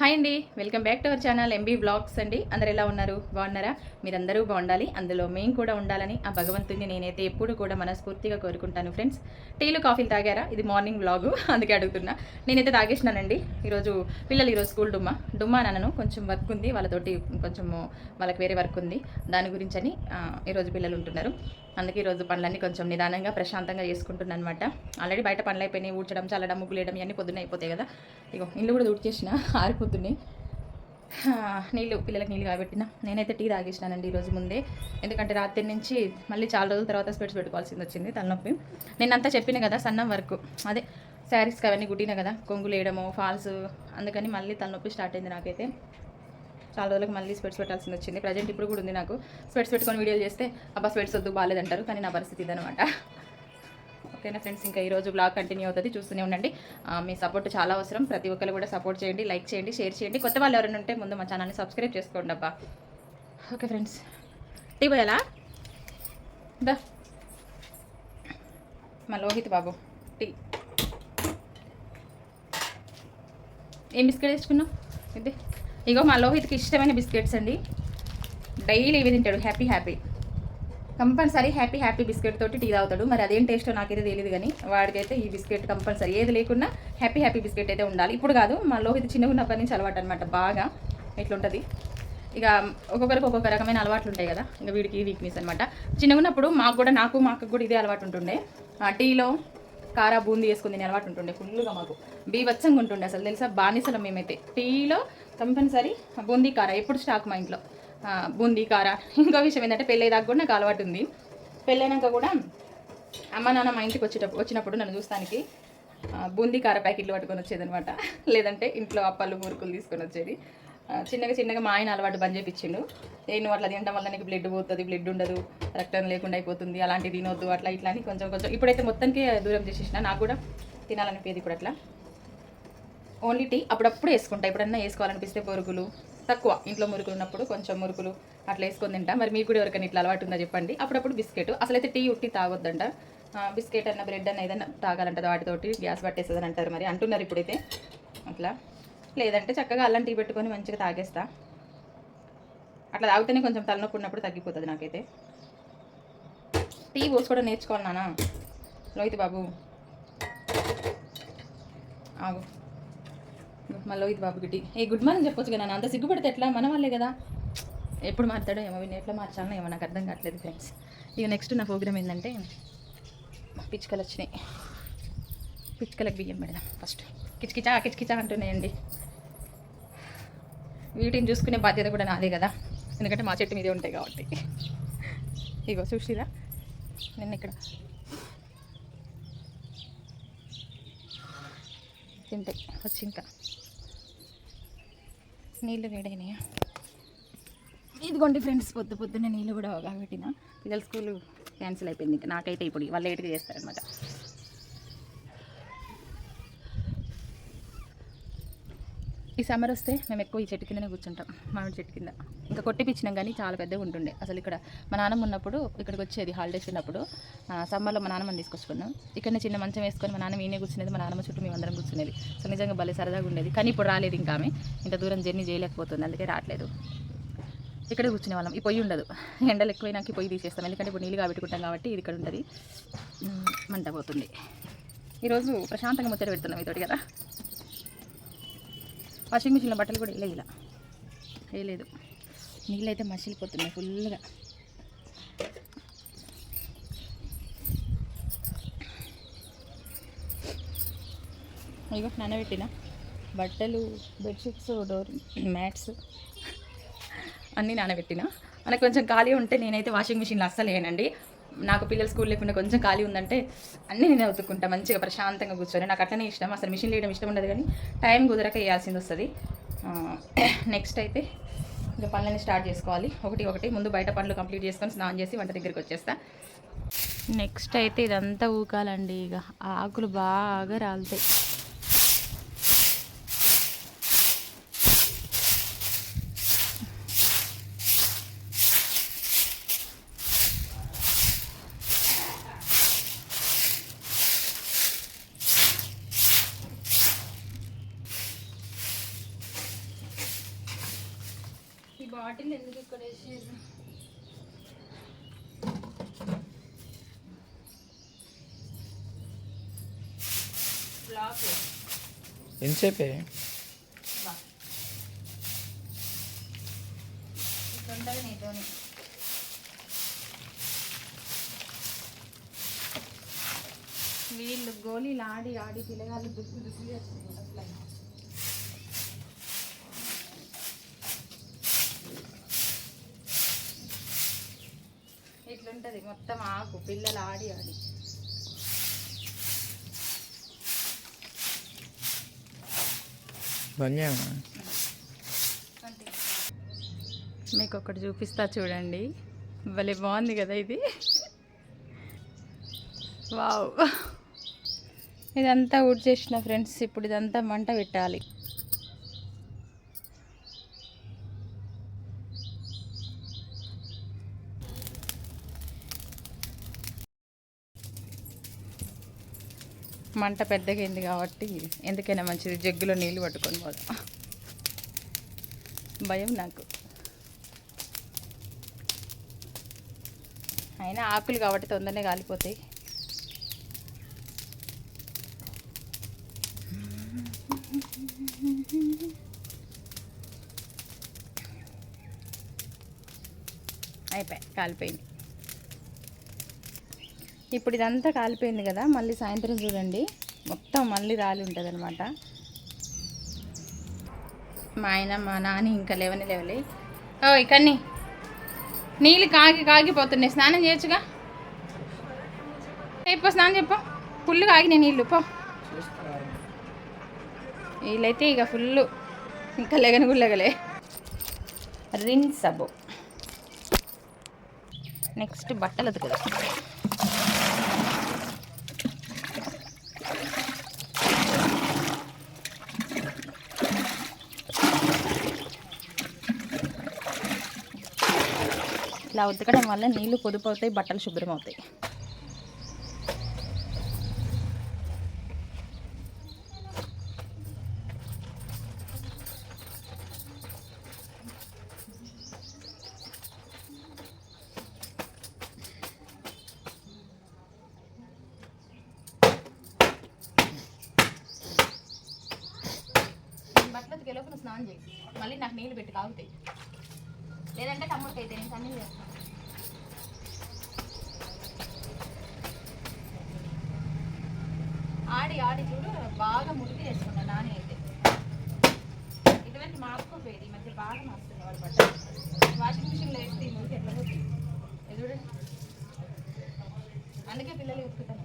Hi అండి. Welcome back to our channel MB blogs అండి. అందరు ఎలా ఉన్నారు? బాగున్నారా? మీరందరూ బాగుండాలి. అందులో మేము కూడా ఉండాలని ఆ భగవంతుని నేనైతే ఎప్పుడు కూడా మనస్ఫూర్తిగా కోరుకుంటాను ఫ్రెండ్స్. టీలు కాఫీలు తాగారా? ఇది మార్నింగ్ బ్లాగు అందుకే అడుగుతున్నా. నేనైతే తాగేసినానండి. ఈరోజు పిల్లలు ఈరోజు స్కూల్ డుమ్మా. డుమ్మా నన్ను కొంచెం వర్క్ ఉంది. వాళ్ళతోటి కొంచెం వాళ్ళకి వేరే వర్క్ ఉంది. దాని గురించి అని ఈరోజు పిల్లలు ఉంటున్నారు. అందుకే ఈరోజు పనులన్నీ కొంచెం నిదానంగా ప్రశాంతంగా చేసుకుంటున్నాను అనమాట ఆల్రెడీ బయట పనులు అయిపోయినాయి ఊడ్చడం చల్లడం ముగ్గులేయడం ఇవన్నీ పొద్దున్న అయిపోతాయి కదా. ఇగో ఇల్లు కూడా ఊడ్చేసిన ఆరిపోతున్నాయి. నీళ్ళు పిల్లలకి నీళ్ళు కాబట్టిన. నేనైతే టీ తాగేసినానండి ఈరోజు ముందే. ఎందుకంటే రాత్రి నుంచి మళ్ళీ చాలా రోజుల తర్వాత స్పెట్స్ పెట్టుకోవాల్సింది వచ్చింది తలనొప్పి. నేనంతా చెప్పిన కదా సన్నం వరకు. అదే శారీస్కి అవన్నీ కుట్టినా కదా కొంగులు వేయడము ఫాల్స్ అందుకని మళ్ళీ తలనొప్పి స్టార్ట్ అయింది నాకైతే. చాలా రోజులకు మళ్ళీ స్పెట్స్ పెట్టాల్సింది వచ్చింది. ప్రజెంట్ ఇప్పుడు కూడా ఉంది నాకు. స్పెట్స్ పెట్టుకొని వీడియోలు చేస్తే అబ్బా స్పెట్స్ వద్దు బాగాలేదంటారు. కానీ నా పరిస్థితి ఇదనమాట ఓకేనా ఫ్రెండ్స్? ఇంకా ఈరోజు బ్లాగ్ కంటిన్యూ అవుతుంది. చూస్తూనే ఉండండి. మీ సపోర్ట్ చాలా అవసరం. ప్రతి ఒక్కరు కూడా సపోర్ట్ చేయండి లైక్ చేయండి షేర్ చేయండి. కొత్త వాళ్ళు ఎవరైనా ఉంటే ముందు మా ఛానల్ని సబ్స్క్రైబ్ చేసుకోండి అబ్బా. Okay friends. టీ పోయాలా దా. మా లోహిత్ బాబు టీ. ఏం బిస్కెట్ తెచ్చుకున్నావు? ఇది. ఇగో మా లోహిత్కి ఇష్టమైన బిస్కెట్స్ అండి. డైలీ ఇవి తింటాడు. Happy happy. Compulsory happy happy biscuit తోటి టీ తాగుతాడు. మరి అదేం టేస్టో నాకైతే తెలియదు కానీ వాడికైతే ఈ బిస్కెట్ కంపల్సరీ. ఏది లేకున్నా హ్యాపీ హ్యాపీ బిస్కెట్ అయితే ఉండాలి. ఇప్పుడు కాదు మా లోహిత్ చిన్నగా ఉన్నప్పటి నుంచి అలవాటు అనమాట బాగా ఇట్లుంటుంది ఇక ఒక్కొక్కరికి ఒక్కొక్క రకమైన అలవాట్లు ఉంటాయి కదా. ఇంకా వీడికి వీక్నెస్ అనమాట చిన్నగా ఉన్నప్పుడు మాకు కూడా నాకు మాకు కూడా ఇదే అలవాటు ఉంటుండే. టీలో కారా బూందీ వేసుకుని తినే అలవాటు ఉంటుండే ఫుల్గా మాకు. బీభత్సంగా ఉంటుండే అసలు. తెలుసా? బానిసలం మేమైతే. టీలో కంపల్సరీ బూందీ కారా ఎప్పుడు స్టాక్ మా ఇంట్లో? బూందీ కారా. ఇంకో విషయం ఏంటంటే పెళ్ళేదాకా కూడా నాకు అలవాటు ఉంది. పెళ్ళైనాక కూడా అమ్మ నాన్న మా ఇంటికి వచ్చేటప్పుడు వచ్చినప్పుడు నన్ను చూస్తానికి బూందీ కార ప్యాకెట్లు పట్టుకొని వచ్చేదనమాట లేదంటే ఇంట్లో అప్పలు మురుకులు తీసుకొని వచ్చేది. చిన్నగా చిన్నగా మా ఆయన అలవాటు బంద్ చేయించిండు నేను అట్లా తినడం వల్ల నీకు బ్లడ్ పోతుంది బ్లడ్ ఉండదు రక్తం లేకుండా అయిపోతుంది అలాంటివి తినొద్దు అట్లా ఇట్లా అని కొంచెం కొంచెం ఇప్పుడైతే మొత్తానికి దూరం చేసేసిన. నాకు కూడా తినాలనిపించేది ఇప్పుడు అట్లా. ఓన్లీ టీ అప్పుడప్పుడు వేసుకుంటా. ఎప్పుడన్నా వేసుకోవాలనిపిస్తే పొరుగులు తక్కువ. ఇంట్లో మురుకులు ఉన్నప్పుడు కొంచెం మురుకులు అట్లా వేసుకొని తింటా. మరి మీకు కూడా ఎవరికైనా ఇట్లా అలవాటు ఉందా చెప్పండి. అప్పుడప్పుడు బిస్కెట్. అసలైతే టీ ఉట్టి తాగొద్దంట. బిస్కెట్ అన్న బ్రెడ్ అన్న ఏదైనా తాగాలంట వాటితోటి. గ్యాస్ పట్టేస్తుంది అంటారు మరి. అంటున్నారు ఇప్పుడైతే. అట్లా. లేదంటే చక్కగా అల్లం టీ పెట్టుకొని మంచిగా తాగేస్తా. అట్లా తాగితేనే కొంచెం తలనొప్పి ఉన్నప్పుడు తగ్గిపోతుంది నాకైతే. టీ పోసుకోవడం నేర్చుకోవాలి నానా లోహిత్ బాబు. ఆగు. మా లోహిత్ బాబుకి ఏ గుడ్ మార్నింగ్ చెప్పొచ్చు కదా అంత సిగ్గుపడితే ఎట్లా? మన వాళ్ళే కదా. ఎప్పుడు మారుతాడో ఏమో వీడిని ఎట్లా మార్చాలనో ఏమో నాకు అర్థం కావట్లేదు ఫ్రెండ్స్ ఇక నెక్స్ట్ నా ప్రోగ్రామ్ ఏంటంటే పిచ్చుకలు వచ్చినాయి. పిచ్చుకలకు బియ్యం పెడదాం ఫస్ట్ కిచకిచా కిచకిచా అంటున్నాయండి. వీటిని చూసుకునే బాధ్యత కూడా నాదే కదా. ఎందుకంటే మా చెట్టు మీదే ఉంటాయి కాబట్టి. ఇగో చూసిరా? నిన్న ఇక్కడ తింటాయి వచ్చి ఇంకా నీళ్ళు వేడైనాయా ఇదిగోండి ఫ్రెండ్స్ పొద్దు పొద్దున్నే నీళ్ళు కూడా కాబట్టిన పిల్లల స్కూల్ క్యాన్సిల్ అయిపోయింది ఇంకా. నాకైతే ఇప్పుడు వాళ్ళు లేట్గా చేస్తారనమాట ఈ సమ్మర్ వస్తే మేము ఎక్కువ ఈ చెట్టు కిందనే కూర్చుంటాం మామిడి చెట్టు కింద. ఇంకా కొట్టిపించినాం కానీ చాలా పెద్దగా ఉంటుండే. అసలు ఇక్కడ మా నాన్నమ్మ ఉన్నప్పుడు ఇక్కడికి వచ్చేది హాలిడేస్ ఉన్నప్పుడు సమ్మర్లో మా నాన్నమ్మని తీసుకొచ్చుకున్నాం. ఇక్కడనే చిన్న మంచం వేసుకొని మా నాన్న ఈయనే కూర్చునేది మా నాన్నమ్మ చుట్టూ మేము అందరం కూర్చునేది. సో నిజంగా భలే సరదాగా ఉండేది. కానీ ఇప్పుడు రాలేదు ఇంకా ఆమె. ఇంత దూరం జర్నీ చేయలేకపోతుంది అందుకే రావట్లేదు. ఇక్కడే కూర్చునే వాళ్ళం. ఈ పొయ్యి ఉండదు. ఎండలు ఎక్కువైనాకి పొయ్యి తీసేస్తాం. ఎందుకంటే ఇప్పుడు నీళ్ళు కాబెట్టుకుంటాం కాబట్టి ఇది ఇక్కడ ఉంటుంది మంట పోతుంది. ఈరోజు ప్రశాంతంగా ముచ్చట పెడుతున్నాం ఇతోటి కదా? వాషింగ్ మిషన్లో బట్టలు కూడా వేయలే ఇలా. వేయలేదు నీళ్ళైతే మసిలిపోతున్నాయి ఫుల్గా. ఇగో నానబెట్టిన బట్టలు బెడ్షీట్స్ డోర్ మ్యాట్స్ అన్నీ నానబెట్టిన మనకు కొంచెం ఖాళీ ఉంటే నేనైతే వాషింగ్ మిషన్లో అస్సలు వేయనండి. నాకు పిల్లలు స్కూల్ లేకుండా కొంచెం ఖాళీ ఉందంటే అన్నీ నేను ఉతుక్కుంటా మంచిగా ప్రశాంతంగా కూర్చొని. నాకు అట్లనే ఇష్టం. అసలు మిషన్ వేయడం ఇష్టం ఉండదు కానీ టైం కుదరక వేయాల్సింది వస్తుంది. నెక్స్ట్ అయితే ఇంకా పనులన్నీ స్టార్ట్ చేసుకోవాలి. ఒకటి ఒకటి ముందు బయట పనులు కంప్లీట్ చేసుకొని స్నానం చేసి వంట దగ్గరికి వచ్చేస్తా. నెక్స్ట్ అయితే ఇదంతా ఊకాలండి ఇక. ఆకులు బాగా రాలుతాయి. బాటిల్ ఎందుకు ఇక్కడ వేసేది? బ్లాక్ ఎంతసేపే? ఇట్లుంటుంది నీతోని. వీళ్ళు గోళీలు ఆడి ఆడి పిల్లగాళ్ళు దుక్కు దుక్కు చేస్తున్నారు. అసలు ఇట్లుంటది మొత్తం ఆకు పిల్లలు ఆడి ఆడి. మీకు ఒకటి చూపిస్తా చూడండి. భలే బాగుంది కదా ఇది. వావ్. ఇదంతా వుడ్ చేసిన ఫ్రెండ్స్ ఇప్పుడు ఇదంతా మంట పెట్టాలి. మంట పెద్దగైంది కాబట్టి ఎందుకైనా మంచిది. జగ్గులో నీళ్ళు పట్టుకొని పోదాం. భయం నాకు. అయినా ఆకులు కాబట్టి తొందరనే కాలిపోతాయి. అయిపోయి కాలిపోయింది. ఇప్పుడు ఇదంతా కాలిపోయింది కదా మళ్ళీ సాయంత్రం చూడండి. మొత్తం మళ్ళీ రాలి ఉంటుంది అనమాట మా ఆయన మా నాని ఇంకా లేవని లేవలే. ఓ ఇక్కడిని నీళ్ళు కాగి కాగిపోతున్నాయి స్నానం చేయొచ్చుగా? అయిపో స్నానం చెప్పు. ఫుల్ కాగినాయి నీళ్ళు పో. వీళ్ళైతే ఇక ఫుల్ ఇంకా లెగని గుళ్ళగలే రిన్ సబ్బు. నెక్స్ట్ బట్టలు కదా ఇట్లా ఉతకడం వల్ల నీళ్ళు పొదుపు అవుతాయి బట్టలు శుభ్రం అవుతాయి బట్టలు ఉతికేలోపు నువ్వు స్నానం చేయి మళ్ళీ నాకు నీళ్ళు పెట్టి కాగుతాయి లేదంటే తమ్ముడికి అయితే నేను సన్నీ చేస్తాను యాడి చూడు బాగా మురికి చేసుకున్నా నాని అయితే. ఇటువంటి మార్చుకోపోయేది ఈ మధ్య బాగా మాస్తుంది వాడు బట్ట వాషింగ్ మిషన్లో వేస్తే ఈ మురికి ఎట్లా పోతుంది? ఇది అందుకే పిల్లలు ఉతుకుతాను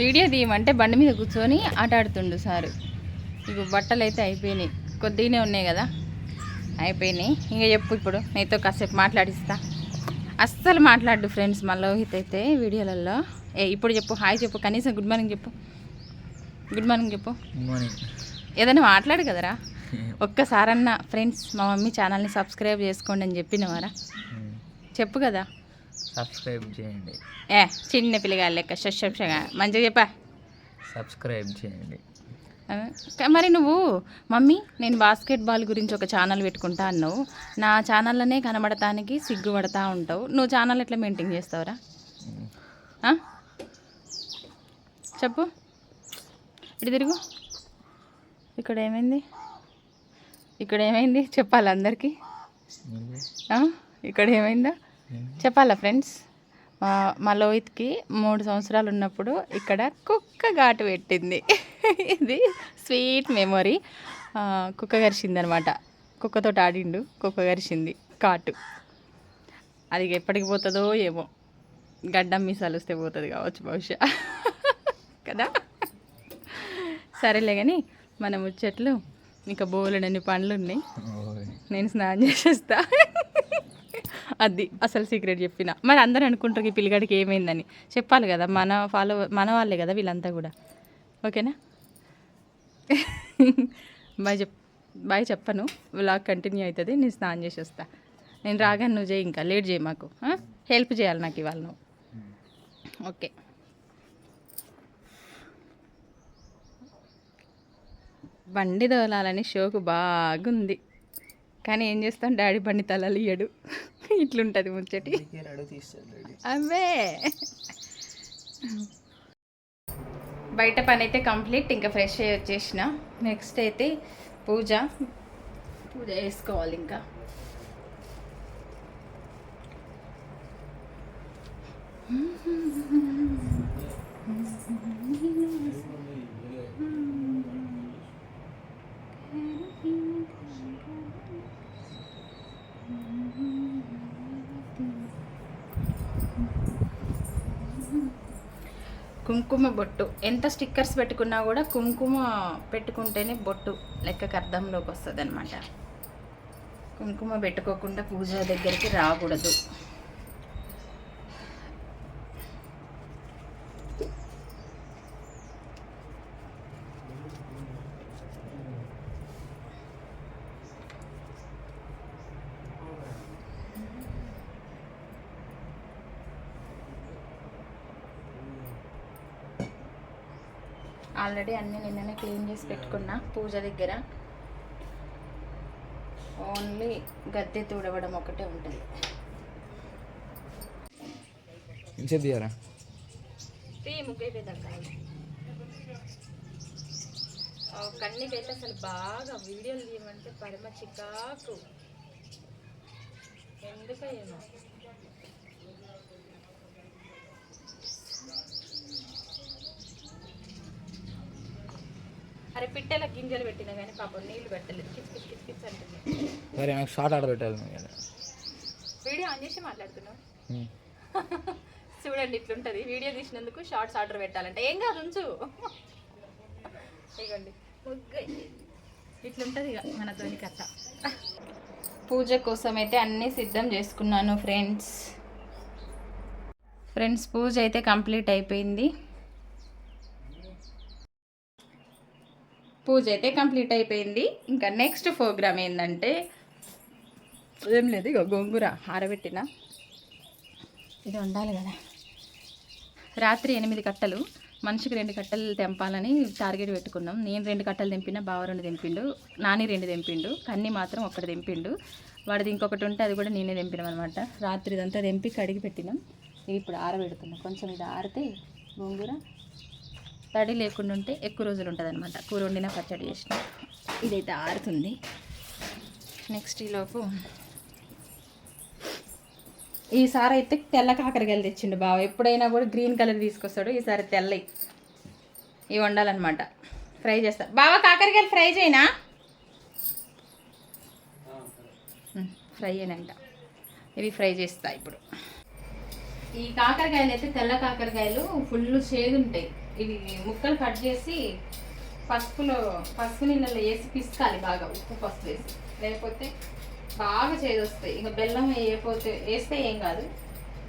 వీడియో తీయమంటే బండి మీద కూర్చొని ఆట ఆడుతుండు సారు. ఇక బట్టలు అయితే అయిపోయినాయి. కొద్దిగానే ఉన్నాయి కదా? అయిపోయినాయి. ఇంకా చెప్పు ఇప్పుడు నీతో కాసేపు మాట్లాడిస్తా. అస్సలు మాట్లాడు ఫ్రెండ్స్ మా లోహిత్ అయితే వీడియోలలో ఏ ఇప్పుడు చెప్పు హాయ్ చెప్పు కనీసం గుడ్ మార్నింగ్ చెప్పు. గుడ్ మార్నింగ్ చెప్పు. ఏదైనా మాట్లాడు కదరా? ఒక్కసారన్నా ఫ్రెండ్స్ మా మమ్మీ ఛానల్ని సబ్స్క్రైబ్ చేసుకోండి అని చెప్పినవారా? చెప్పు కదా. సబ్స్క్రైబ్ చేయండి. ఏ చిన్న పిల్లగాళ్ళ లెక్క షషగా మంచిగా చెప్పా. సబ్స్క్రైబ్ చేయండి. మరి నువ్వు మమ్మీ నేను బాస్కెట్ బాల్ గురించి ఒక ఛానల్ పెట్టుకుంటా అన్నావు. నా ఛానల్లోనే కనబడటానికి సిగ్గుపడతా ఉంటావు. నువ్వు ఛానల్ ఎట్లా మెయింటైన్ చేస్తావురా? చెప్పు. ఇటు తిరుగు. ఇక్కడ ఏమైంది? ఇక్కడ ఏమైంది? చెప్పాలి అందరికీ? ఇక్కడ ఏమైందో? చెప్పాలా ఫ్రెండ్స్? మా మా లోహిత్కి మూడు సంవత్సరాలు ఉన్నప్పుడు ఇక్కడ కుక్క ఘాటు పెట్టింది. ఇది స్వీట్ మెమొరీ. కుక్క గరిచింది అనమాట కుక్కతో ఆడిండు కుక్క గరిచింది కాటు అది ఎప్పటికి పోతుందో ఏమో. గడ్డం మీసాలు వస్తే పోతుంది కావచ్చు బహుశా. కదా? సరేలే కానీ మన ముచ్చట్లు ఇంకా బోలెడన్ని పండ్లు ఉన్నాయి నేను స్నానం చేసేస్తా. అది అసలు సీక్రెట్ చెప్పిన. మరి అందరూ అనుకుంటారు ఈ పిల్లగాడికి ఏమైందని. చెప్పాలి కదా మన ఫాలో మన వాళ్ళే కదా వీళ్ళంతా కూడా. ఓకేనా? బాయ్ చెప్ బాయ్ చెప్పను. వ్లాగ్ కంటిన్యూ అవుతుంది నేను స్నానం చేసి వస్తా. నేను రాగానే నువ్వు చేయి ఇంకా లేట్ చేయి మాకు. హెల్ప్ చేయాలి నాకు ఇవాళ నువ్వు. ఓకే. బండి దోలాలని షోకు బాగుంది. కానీ ఏం చేస్తాం? డాడీ బండి తలలియడు ఇయ్యడు ఇట్లుంటుంది ముచ్చటి. అవే బయట పని అయితే కంప్లీట్ ఇంకా ఫ్రెష్ అయ్యి వచ్చేసిన. నెక్స్ట్ అయితే పూజ. పూజ చేసుకోవాలి ఇంకా. కుంకుమ బొట్టు. ఎంత స్టిక్కర్స్ పెట్టుకున్నా కూడా కుంకుమ పెట్టుకుంటేనే బొట్టు లెక్కకు అర్థంలోకి వస్తుంది అనమాట కుంకుమ పెట్టుకోకుండా పూజ దగ్గరికి రాకూడదు. ఆల్రెడీ అన్నీ నిన్ననే క్లీన్ చేసి పెట్టుకున్నా పూజ దగ్గర. ఓన్లీ గద్దె తుడవడం ఒకటే ఉంటుంది. ఇంచేపు తీయరా? కన్నీకైతే అసలు బాగా వీడియోలు తీయమంటే పరమ చికాకు. ఎందుకో అరే పిట్టెల గింజలు పెట్టినా కానీ పాపం నీళ్ళు పెట్టలేదు. కిచ్ కిచ్ కిచ్ కిచ్ అంటుంది. సరే నాకు షార్ట్ ఆర్డర్ పెట్టాలి వీడియో ఆన్ చేసి మాట్లాడుతున్నావు? చూడండి ఇట్లుంటది. వీడియో తీసినందుకు షార్ట్స్ ఆర్డర్ పెట్టాలంటే. ఏం కాదు ఉంచు. ఇగోండి. ముగ్గు ఇట్లుంటది ఇక మనతోని కథ. పూజ కోసం అయితే అన్నీ సిద్ధం చేసుకున్నాను ఫ్రెండ్స్. ఫ్రెండ్స్ పూజ అయితే కంప్లీట్ అయిపోయింది. పూజ అయితే కంప్లీట్ అయిపోయింది. ఇంకా నెక్స్ట్ ప్రోగ్రామ్ ఏంటంటే ఏం లేదు ఇక గోంగూర ఆరబెట్టిన. ఇది ఉండాలి కదా. రాత్రి ఎనిమిది కట్టలు మనిషికి రెండు కట్టలు తెంపాలని టార్గెట్ పెట్టుకున్నాం. నేను రెండు కట్టలు తెంపిన బావ రెండు తెంపిండు నాని రెండు తెంపిండు కన్ని మాత్రం ఒక్కటి తెంపిండు. వాడిది ఇంకొకటి ఉంటే అది కూడా నేనే తెంపినాం అనమాట రాత్రి ఇదంతా తెంపి కడిగి పెట్టినాం. ఇవి ఇప్పుడు ఆరబెడుతున్నాం. కొంచెం ఇది ఆరితే గోంగూర తడి లేకుండా ఉంటే ఎక్కువ రోజులు ఉంటుంది అనమాట కూర వండిన పచ్చడి చేసిన. ఇదైతే ఆరుతుంది. నెక్స్ట్ ఈలోపు ఈసారి అయితే తెల్ల కాకరకాయలు తెచ్చిండు బావ. ఎప్పుడైనా కూడా గ్రీన్ కలర్ తీసుకొస్తాడు. ఈసారి తెల్లవి ఇవి వండాలన్నమాట. ఫ్రై చేస్తా. బావ కాకరకాయలు ఫ్రై చేయనా? ఫ్రై అయినంట ఇవి ఫ్రై చేస్తా ఇప్పుడు. ఈ కాకరకాయలు అయితే తెల్ల కాకరకాయలు ఫుల్ చేదు ఉంటాయి ఇవి ముక్కలు కట్ చేసి పసుపులో పసుపు నీళ్ళలో వేసి పిసకాలి బాగా ఉప్పు పసుపు వేసి. లేకపోతే బాగా చేదు వస్తాయి ఇంకా బెల్లం వేయకపోతే వేస్తే ఏం కాదు.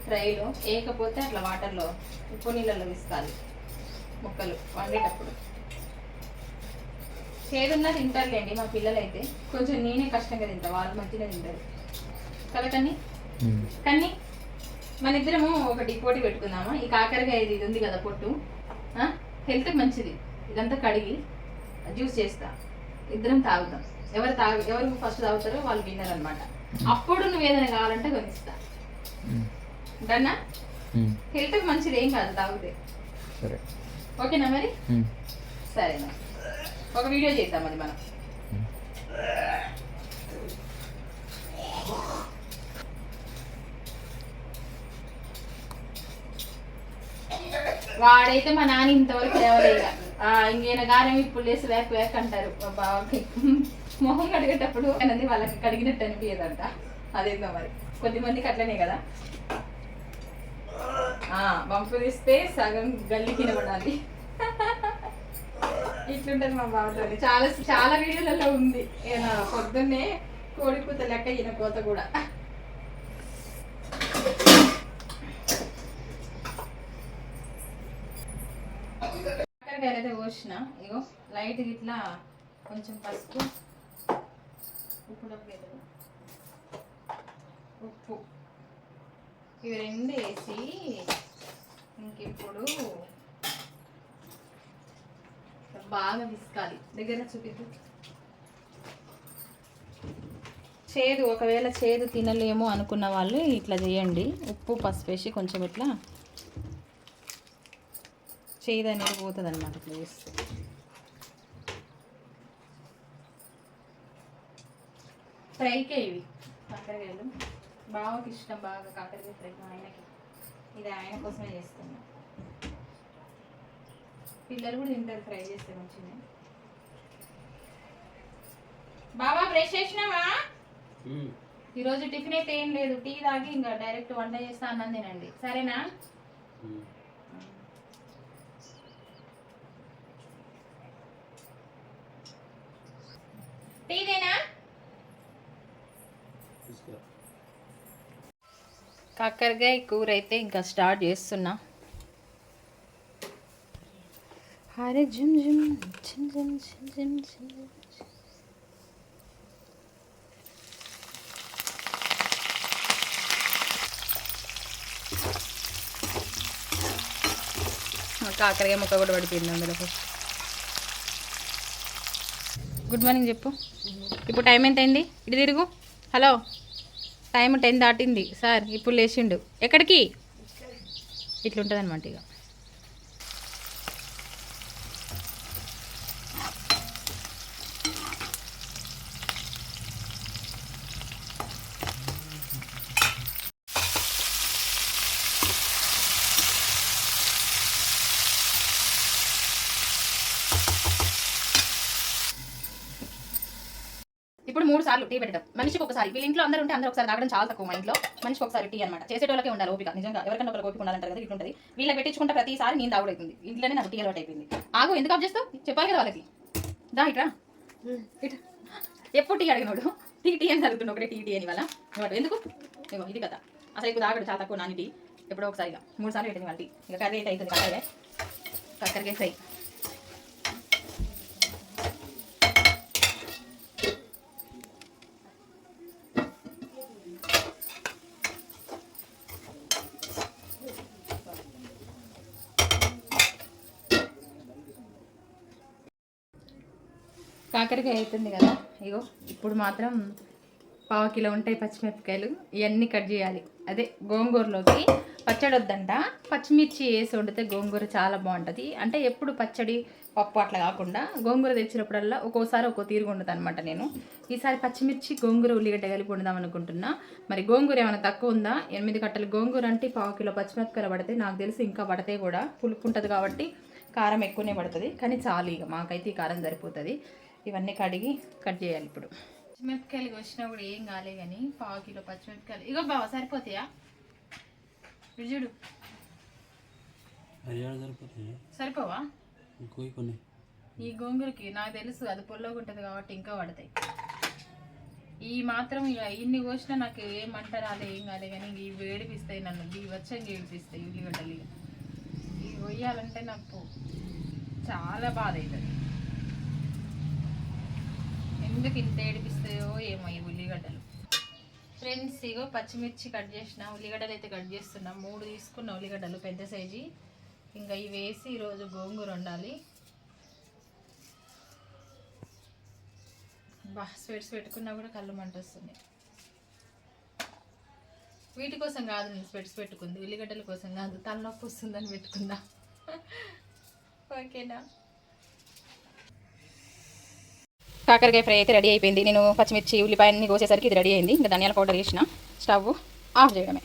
ఫ్రైలో వేయకపోతే అట్లా వాటర్లో ఉప్పు నీళ్ళలో పిసకాలి ముక్కలు వండేటప్పుడు. చేదున్నా తింటారులేండి మా పిల్లలైతే. కొంచెం నేనే కష్టంగా తింటా వాళ్ళు మంచిగా తింటారు. కదా కన్నీ? కానీ మన ఇద్దరము ఒకటి పోటీ పెట్టుకుందామా? ఈ కాకరకాయ ఇది ఉంది కదా పొట్టు. హెల్త్ మంచిది. ఇదంతా కడిగి జ్యూస్ చేస్తా. ఇద్దరం తాగుతాం. ఎవరు తాగు ఎవరు ఫస్ట్ తాగుతారో వాళ్ళు విన్నర్ అనమాట అప్పుడు నువ్వు ఏదైనా కావాలంటే కొనిస్తా. డన్నా? హెల్త్కి మంచిది ఏం కాదు తాగితే. సరే. ఓకేనా మరి? సరేనా. ఒక వీడియో చేద్దాం అది మనం. వాడైతే మా నాన్న ఇంతవరకు లేవలేక ఇంకేన గారం ఇప్పుడు లేసి వేక వేక అంటారు మా బావకి. మొహం కడిగేటప్పుడు అనేది వాళ్ళకి కడిగినట్టు అనిపించదంట అదేందో మరి. కొద్దిమందికి అట్లనే కదా? ఆ, వంపు తీస్తే సగం గల్లి కినబడాలి ఇట్లుంటది మా బావతో చాలా చాలా వీడియోలలో ఉంది. ఈయన పొద్దున్నే కోడి కూత లెక్క ఈయన కోత కూడా. పోసిన ఇగో లైట్ ఇట్లా కొంచెం పసుపు ఉప్పు ఉప్పు. ఇవి రెండు వేసి ఇంక ఇప్పుడు బాగా విసుకాలి. దగ్గర చూపిద్దు. చేదు ఒకవేళ చేదు తినలేము అనుకున్న వాళ్ళు ఇట్లా చేయండి. ఉప్పు పసుపు వేసి కొంచెం ఇట్లా చేదు అనేది పోతుంది అనమాట ఇట్లా చేస్తే ఫ్రైకే ఇవి కాకరకాయలు. బావకి ఇష్టం బాగా కాకరకాయ ఫ్రై మా ఆయనకి. ఇది ఆయన కోసమే చేస్తున్నా. పిల్లలు కూడా తింటారు ఫ్రై చేస్తే మంచిగా బాబా బ్రష్ చేసినావా? ఈరోజు టిఫిన్ అయితే ఏం లేదు. టీ తాగి ఇంకా డైరెక్ట్ వంట చేస్తా అన్నం తినండి. సరేనా? కాకరకాయ కూర అయితే ఇంకా స్టార్ట్ చేస్తున్నా. హరే జుమ్ జుమ్ జిమ్ జిమ్ జిమ్ జిమ్ జిమ్ కాకరకాయ ముక్క కూడా పడిపోయింది అందులో గుడ్ మార్నింగ్ చెప్పు. ఇప్పుడు టైం ఎంత అయింది ఇటు తిరుగు. హలో టైం టెన్ దాటింది. సార్ ఇప్పుడు లేచిండు. ఎక్కడికి? ఇట్లుంటుంది అనమాట ఇక ఇప్పుడు మూడు సార్లు టీ పెట్టడం ఒకసారి వీళ్ళ ఇంట్లో అందరూ ఉంటే అందరూ ఒకసారి తాగడం చాలా తక్కువ మా ఇంట్లో. మనిషికి ఒకసారి టీ అనమాట చేసేటోళ్ళకే ఉండాలి ఓపిక. నిజంగా ఎవరికైనా ఒకరికి ఓపిక ఉండాలంటారు కదా ఇట్లుంటది. వీళ్ళకి పెట్టించుకుంటే ప్రతిసారి నేను తాగుడవుతుంది ఇంట్లోనే నాకు టీ అలవాటు అయిపోయింది. ఆగు ఎందుకు ఆఫ్ చేస్తావు? చెప్పాలి కదా వాళ్ళకి. దా ఇట్రా. ఇట్రా. ఎప్పుడు టీ అడిగినోడు? టీ టీ అని జరుగుతుండే ఒకటే టీ టీ అని వాళ్ళ ఇవ్వడు ఎందుకు? ఇగో ఇది కదా అసలు ఇప్పుడు తాగడు చాలా తక్కువ నాని టీ. ఎప్పుడో ఒకసారి ఇక మూడు సార్లు పెట్టింది వాళ్ళ టీ. ఇక కర్రీ అయితే అవుతుంది కాకరకాయ కాకరకాయ ఫ్రై ఆఖరికి అవుతుంది కదా ఇగో ఇప్పుడు మాత్రం పావు కిలో ఉంటాయి పచ్చిమిరపకాయలు ఇవన్నీ కట్ చేయాలి. అదే గోంగూరలోకి పచ్చడి వద్దంట. పచ్చిమిర్చి వేసి వండితే గోంగూర చాలా బాగుంటుంది. అంటే ఎప్పుడు పచ్చడి పప్పు అట్లా కాకుండా గోంగూర తెచ్చినప్పుడల్లా ఒక్కోసారి ఒక్కో తీరు వండుతాను అనమాట నేను. ఈసారి పచ్చిమిర్చి గోంగూర ఉల్లిగడ్డ కలిపి వండుదాం అనుకుంటున్నా. మరి గోంగూర ఏమైనా తక్కువ ఉందా? ఎనిమిది కట్టలు గోంగూర అంటే పావు కిలో పచ్చిమిరపకాయలు పడితే నాకు తెలిసి ఇంకా పడితే కూడా. పులుపు ఉంటుంది కాబట్టి కారం ఎక్కువనే పడుతుంది. కానీ చాలు ఇక మాకైతే ఈ కారం సరిపోతుంది. ఇవన్నీ కడిగి కట్ చేయాలి ఇప్పుడు. పచ్చిమిరపకాయలు వచ్చినా కూడా ఏం కాలే కానీ పావు కిలో పచ్చిమిరపకాయలు. ఇగో బావ సరిపోతాయా? చూడు. సరిపోవా? ఈ గోంగూరకి నాకు తెలుసు అది పొల్లోగా ఉంటుంది కాబట్టి ఇంకా పడతాయి. ఈ మాత్రం ఇక ఇన్ని కోసినా నాకు ఏం మంట రాలే ఏం కాలే కానీ ఇవి ఏడిపిస్తాయి నన్ను. ఇవి వచ్చంగా ఏడిపిస్తాయి ఉల్లిగడ్డలు. ఇవి కొయ్యాలంటే నాకు చాలా బాధ అవుతుంది ఎందుకు ఇంత ఏడిపిస్తాయో ఏమో ఈ ఉల్లిగడ్డలు. ఫ్రెండ్స్ ఇగో పచ్చిమిర్చి కట్ చేసిన ఉల్లిగడ్డలు అయితే కట్ చేస్తున్నా. మూడు తీసుకున్న ఉల్లిగడ్డలు పెద్ద సైజు. ఇంకా ఇవి వేసి ఈరోజు గోంగూర వండాలి. బా స్వెట్స్ పెట్టుకున్నా కూడా కళ్ళు మంట వస్తుంది వీటి కోసం కాదు నేను స్వెట్స్ పెట్టుకుంది. ఉల్లిగడ్డల కోసం కాదు. తలనొప్పి వస్తుందని పెట్టుకుందా ఓకేనా? కాకరకాయ ఫ్రై అయితే రెడీ అయిపోయింది. నేను పచ్చిమిర్చి ఉల్లిపాయ అన్ని కోసేసరికి ఇది రెడీ అయింది. ఇంకా ధనియాల పౌడర్ వేసిన. స్టవ్ ఆఫ్ చేయడమే.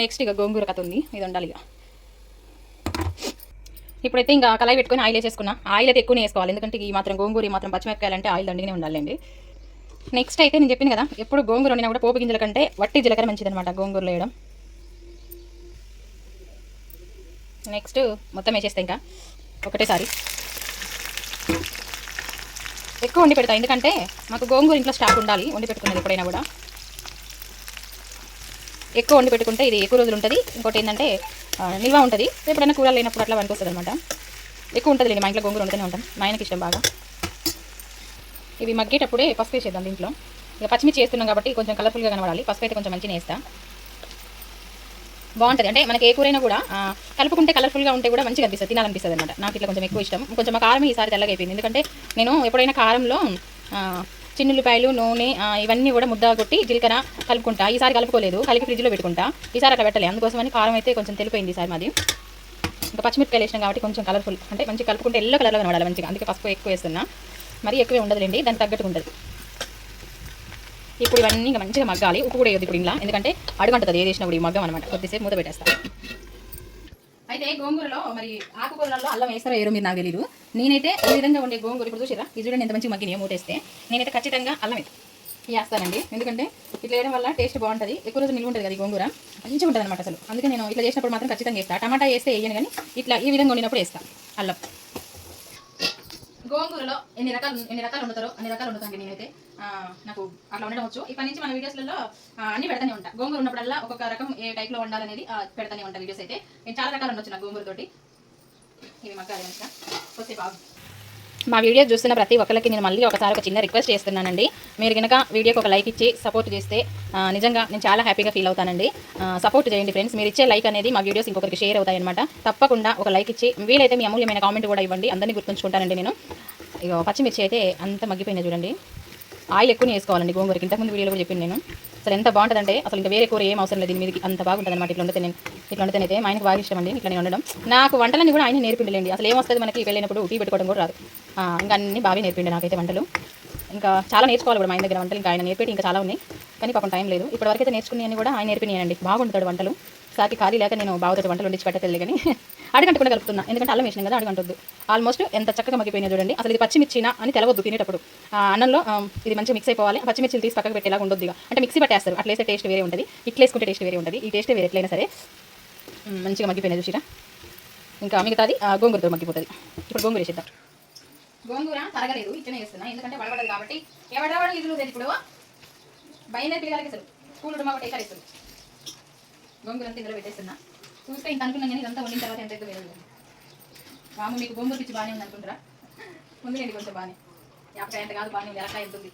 నెక్స్ట్ ఇక గోంగూర కథ ఉంది. ఇది ఉండాలి ఇక. ఇప్పుడైతే ఇంకా కళాయి పెట్టుకుని ఆయిల్ వేసేసుకున్నా. ఆయిల్ అయితే ఎక్కువనే వేసుకోవాలి. ఎందుకంటే ఈ మాత్రం గోంగూర ఈ మాత్రం పచ్చిమిరపకాయలు అంటే ఆయిల్ దండిగానే ఉండాలండి. నెక్స్ట్ అయితే నేను చెప్పింది కదా ఎప్పుడు గోంగూర వండినా కూడా పోపు గింజల కంటే వట్టి జీలకర్ర మంచిదన్నమాట గోంగూరలో వేయడం. నెక్స్ట్ మొత్తం వేసేస్తే ఇంకా. ఒకటేసారి. ఎక్కువ వండి పెడతా. ఎందుకంటే మాకు గోంగూర ఇంట్లో స్టాక్ ఉండాలి వండి పెట్టుకునేది ఎప్పుడైనా కూడా. ఎక్కువ వండి పెట్టుకుంటే ఇది ఎక్కువ రోజులు ఉంటుంది. ఇంకోటి ఏంటంటే నిల్వ ఉంటుంది. ఎప్పుడైనా కూరలు లేనప్పుడు అట్లా పనికొస్తుంది అనమాట ఎక్కువ ఉంటుంది మా ఇంట్లో గోంగూర వండుతూనే ఉంటాం. మా ఆయనకి ఇష్టం బాగా. ఇవి మగ్గేటప్పుడే పసుపు వేసేద్దాం దీంట్లో. ఇక పచ్చిమిర్చి చేస్తున్నాం కాబట్టి కొంచెం కలర్ఫుల్గా కనబడాలి. పసుపు అయితే కొంచెం మంచిగా వేస్తాను బాగుంటుంది. అంటే మనకి ఏ కూరైనా కూడా కలుపుకుంటే కలర్ఫుల్గా ఉంటే కూడా మంచిగా అనిపిస్తుంది తినాలనిపిస్తుంది అనమాట నాకు ఇట్లా కొంచెం ఎక్కువ ఇష్టం. కొంచెం కారం ఈసారి తెల్లగా అయిపోయింది. ఎందుకంటే నేను ఎప్పుడైనా కారంలో ఆ, చిన్నుల్లిపాయలు నూనె ఇవన్నీ కూడా ముద్ద కొట్టి జీలకర్ర కలుపుకుంటా. ఈసారి కలుపుకోలేదు కలిపి ఫ్రిడ్జ్లో పెట్టుకుంటా. ఈసారి అట్లా పెట్టలే. అందుకోసమని కారం అయితే కొంచెం తెలిపోయింది ఈసారి మాది. ఇంకా పచ్చిమిరపకాయలు వేసినాం కాబట్టి కొంచెం కలర్ఫుల్ అంటే మంచి కలుపుకుంటే ఎల్లో కలర్లో కనబడాలి మంచిగా. అందుకే పసుపు ఎక్కువ వేస్తున్నా. మరీ ఎక్కువే ఉండదులేండి దానికి తగ్గట్టుగా ఉండదు ఇప్పుడు ఇవన్నీ ఇంకా మంచిగా మగ్గాలి. ఉప్పు కూడా వేయద్దు ఇప్పుడు ఇలా ఎందుకంటే అడుగుంటుంది ఏది వేసినప్పుడు ఈ మగ్గం అనమాట కొద్దిసేపు మూత పెట్టేస్తాను అయితే గోంగూరలో మరి ఆకుకూరలలో అల్లం వేస్తారో ఏరో మీరు నాకు తెలియదు నేనైతే ఈ విధంగా ఉండే గోంగూర ఇప్పుడు చూసిరా ఇది చూడండి ఎంత మంచి మగ్గినాయో మూటేస్తే నేనైతే ఖచ్చితంగా అల్లం వేస్తానండి. ఎందుకంటే ఇట్లా వేయడం వల్ల టేస్ట్ బాగుంటుంది. ఎక్కువ రోజు నిల్వ ఉంటుంది కదా గోంగూర. మంచిగా ఉంటుంది అనమాట అసలు. అందుకే నేను ఇట్లా చేసినప్పుడు మాత్రం ఖచ్చితంగా వేస్తాను టమాటా వేస్తే వేయను కానీ ఇట్లా ఈ విధంగా వండినప్పుడు వేస్తాను అల్లం. గోంగూరలో ఎన్ని రకాలు ఎన్ని రకాలు వండుతారో అన్ని రకాలు వండుతాను నేనైతే. నాకు అట్లా ఉండడం వచ్చు. ఇప్పటి నుంచి మన వీడియోస్లలో అన్ని పెడతానే ఉంటా. గోంగూర ఉన్నప్పుడల్లా ఒక్కొక్క రకం ఏ టైప్లో వండాలనేది పెడతానే ఉంటా వీడియోస్ అయితే. నేను చాలా రకాలు ఉండొచ్చు నా గోంగూరతోటి ఇవి మగ్గాలి మంచిగా వస్తే బాగు మా వీడియో చూస్తున్న ప్రతి ఒక్కరికి నేను మళ్ళీ ఒకసారి ఒక చిన్న రిక్వెస్ట్ చేస్తున్నానండి. మీరు కనుక వీడియోకి ఒక లైక్ ఇచ్చి సపోర్ట్ చేస్తే నిజంగా నేను చాలా హ్యాపీగా ఫీల్ అవుతానండి. సపోర్ట్ చేయండి ఫ్రెండ్స్ మీరు ఇచ్చే లైక్ అనేది మా వీడియోస్ ఇంకొకరికి షేర్ అవుతాయన్నమాట. తప్పకుండా ఒక లైక్ ఇచ్చి వీలైతే మీ అమూల్యమైన కామెంట్ కూడా ఇవ్వండి. అందరినీ గుర్తుంచుకుంటానండి నేను. ఇక పచ్చిమిర్చి అయితే అంత మగ్గిపోయింది చూడండి. ఆయిల్ ఎక్కువ వేసుకోవాలండి గోంగూరకి. ఇంతకుముందు వీడియోలో కూడా చెప్పింది నేను. అసలు ఎంత బాగుంటుందంటే అసలు ఇంకా వేరే కూర ఏం అవసరం లేదు. దీని మీదకి అంత బాగుంటుంది అనమాట ఇట్లా ఉంటే నేను ఇట్లా వండితేనైతే మా ఆయనకు బాగా ఇష్టం అండి. ఇట్లా నేను ఉండడం నాకు వంటలని కూడా ఆయన నేర్పిండలేండి. అసలు ఏం వస్తుంది మనకి వెళ్ళినప్పుడు టీ పెట్టుకోవడం కూడా రాదు. ఇంకా అన్ని బాగా నేర్పిండి నాకైతే వంటలు. ఇంకా చాలా నేర్చుకోవాలి కూడా మా దగ్గర వంటలు. ఇంకా ఆయన నేర్పేటి ఇంకా చాలా ఉన్నాయి. కానీ పాపం టైం లేదు. ఇప్పటివరకు అయితే నేర్చుకున్నాయని కూడా ఆయన నేర్పినాయండి. బాగుంటాడు వంటలు. సాకి ఖాళీ లేక నేను బావతో వంటలు వండించి పెట్టలేదు కానీ అడగంటకుండా కలుపుతున్నా. ఎందుకంటే అల్లం వేసినాం కదా అడగంటొద్దు. ఆల్మోస్ట్ ఎంత చక్కగా మగ్గిపోయినా చూడండి. అసలు ఇది పచ్చిమిర్చినా అని తెలవద్దు తినేటప్పుడు. ఆ, అన్నంలో ఇది మంచిగా మిక్స్ అయిపోవాలి. పచ్చిమిర్చిలు తీసి పక్కకు పెట్టేలాగా ఉండొద్దు అంటే మిక్సీ పట్టేస్తారు. అట్లా వేస్తే టేస్ట్ వేరే ఉంటుంది. ఇట్లా వేసుకుంటే టేస్ట్ వేరే ఉంటుంది. ఈ టేస్ట్ వేరే ఎట్లయినా సరే. మంచిగా మగ్గిపోయినా చూసిరా. ఇంకా మిగతాది గోంగూరతో మగ్గిపోతుంది. ఇప్పుడు గోంగూర వేసేద్దాం. గోంగూర తరగలేదు ఇట్లనే వేస్తున్నా ఎందుకంటే వడబడదు కాబట్టి. ఎవడెవడ ఇది లేదు ఇప్పుడు బయలుదేరి పిల్లలకి ఇస్తారు. స్కూల్ ఉడమా ఒకటి వేసారు గోంగూర అంతా ఇందులో పెట్టేస్తున్నా. చూస్తే ఇంత అనుకున్నాం కానీ ఇదంతా వండిన తర్వాత ఎంత అయితే రాము మీకు గోంగూర పిచ్చి బాగానే ఉంది అనుకుంటారా? ఉందిలేండి కొంచెం బాగానే యాభై ఎంత కాదు బాగానే ఉంది. ఎలా ఎంత ఉంది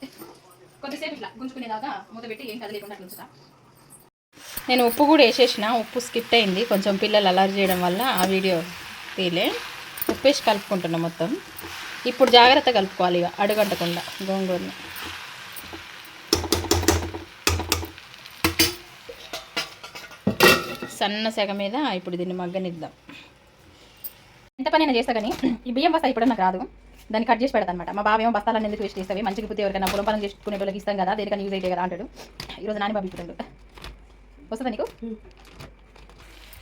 కొద్దిసేపు ఇట్లా గుంజుకునేదాకా మూత పెట్టి ఏం కదలేకుండా అట్లా ఉంచుతా. నేను ఉప్పు కూడా వేసేసిన. ఉప్పు స్కిప్ అయింది. కొంచెం పిల్లలు అలర్జీ చేయడం వల్ల ఆ వీడియో తీలే ఉప్పు వేసి కలుపుకుంటున్నాం మొత్తం. ఇప్పుడు జాగ్రత్త కలుపుకోవాలి ఇక అడుగంటకుండా గోంగూరని. సన్న సెగ మీద ఇప్పుడు దీన్ని మగ్గనిద్దాం. ఎంత పని అయినా చేస్తా కానీ ఈ బియ్యం బస్తా ఇప్పుడు నాకు రాదు. దాన్ని కట్ చేసి పెడతా అనమాట మా బావేమో బస్తాలను ఎందుకు వేస్ట్ చేస్తావి? మంచిగా పుత్తి ఎవరికైనా పొలం పనం చేసుకునే వాళ్ళకి ఇస్తాం కదా దేనికైనా యూజ్ అయితే కదా అంటాడు. ఈరోజు నాని బాబు ఇప్పుడు వస్తుందా నీకు?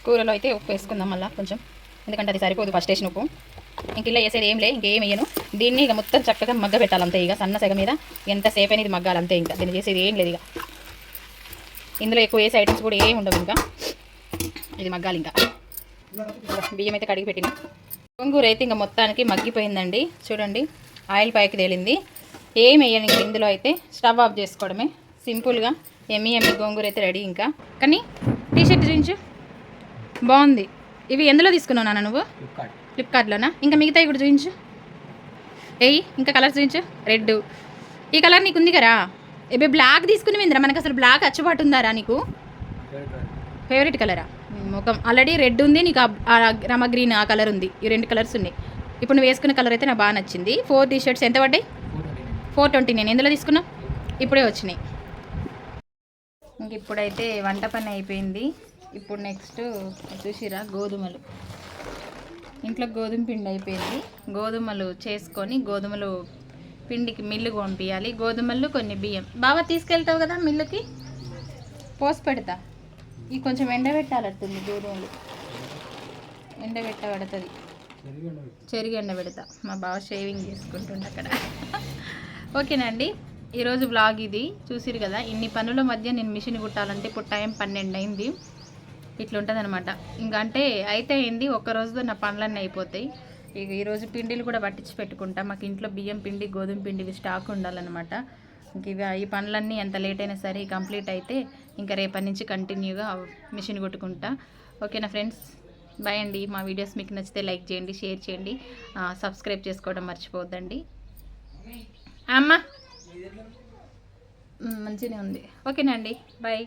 కూరలో అయితే ఉప్పు వేసుకుందాం మళ్ళీ కొంచెం. ఎందుకంటే అది సరిపోదు ఫస్ట్ వేసిన ఉప్పు. ఇంక ఇలా వేసేది ఏం లే ఇంకేం వేయను దీన్ని ఇక మొత్తం చక్కగా మగ్గ పెట్టాలి అంతే ఇక సన్న సెగ మీద ఎంతసేపు అనేది మగ్గాలి అంతే ఇంకా. దీన్ని చేసేది ఏం లేదు ఇక. ఇందులో ఎక్కువ వేసే ఐటమ్స్ కూడా ఏం ఉండవు ఇంకా. ఇది మగ్గాలి ఇంకా. బియ్యం అయితే కడిగి పెట్టిన. గోంగూర అయితే ఇంకా మొత్తానికి మగ్గిపోయిందండి. చూడండి ఆయిల్ పైకి తేలింది. ఏం వేయను ఇందులో అయితే. స్టవ్ ఆఫ్ చేసుకోవడమే. సింపుల్గా ఎమ్మి ఎమ్మి గోంగూర అయితే రెడీ ఇంకా. కానీ టీ షర్ట్ చూపించు. బాగుంది. ఇవి ఎందులో తీసుకున్నావు నాన్న నువ్వు? ఫ్లిప్కార్ట్. ఫ్లిప్కార్ట్లోనా ఇంకా మిగతావి కూడా చూపించు. ఏయ్ ఇంకా కలర్స్ చూపించు. రెడ్ ఈ కలర్ నీకు ఉంది కదా? ఏబే బ్లాక్ తీసుకుని విందిరా మనకు అసలు బ్లాక్ అచ్చుబాటు ఉందారా నీకు ఫేవరెట్ కలరా ముఖం. ఆల్రెడీ రెడ్ ఉంది నీకు రమ గ్రీన్ ఆ కలర్ ఉంది. ఈ రెండు కలర్స్ ఉన్నాయి. ఇప్పుడు నువ్వు వేసుకున్న కలర్ అయితే నాకు బాగా నచ్చింది. ఫోర్ టీ షర్ట్స్ ఎంత పడ్డాయి? ఫోర్ ట్వంటీ నేను ఎందులో తీసుకున్నా ఇప్పుడే వచ్చినాయి. ఇంక ఇప్పుడైతే వంట పని అయిపోయింది. ఇప్పుడు నెక్స్ట్ చూసిరా గోధుమలు. ఇంట్లో గోధుమ పిండి అయిపోయింది. గోధుమలు చేసుకొని గోధుమలు పిండికి మిల్లుకు పంపించాలి గోధుమలు కొన్ని బియ్యం. బాబా తీసుకెళ్తావు కదా మిల్లుకి? పోసి పెడతా. ఈ కొంచెం ఎండబెట్టాలట్టుంది గోధుమలు. ఎండబెట్టబడుతుంది. చెరిగి ఎండబెడతా. మా బావ షేవింగ్ చేసుకుంటుండే అక్కడ. ఓకేనండి. ఈరోజు బ్లాగ్ ఇది. చూసిరు కదా ఇన్ని పనుల మధ్య నేను మిషన్ కుట్టాలంటే ఇప్పుడు టైం పన్నెండు అయింది. ఇట్లుంటుంది అనమాట ఇంకా అంటే అయితే ఏంది ఒక్క రోజుతో నా పనులన్నీ అయిపోతాయి. ఇక ఈరోజు పిండిలు కూడా పట్టించి పెట్టుకుంటా. మాకు ఇంట్లో బియ్యం పిండి గోధుమ పిండి ఇవి స్టాక్ ఉండాలన్నమాట. ఇంక ఇవి ఈ పనులన్నీ ఎంత లేట్ అయినా సరే కంప్లీట్ అయితే ఇంకా రేపటి నుంచి కంటిన్యూగా మిషన్ కుట్టుకుంటా. ఓకేనా ఫ్రెండ్స్? బాయ్ అండి. మా వీడియోస్ మీకు నచ్చితే లైక్ చేయండి షేర్ చేయండి. సబ్స్క్రైబ్ చేసుకోవడం మర్చిపోవద్దండి. అమ్మ! మంచిగానే ఉంది. ఓకేనండి బాయ్.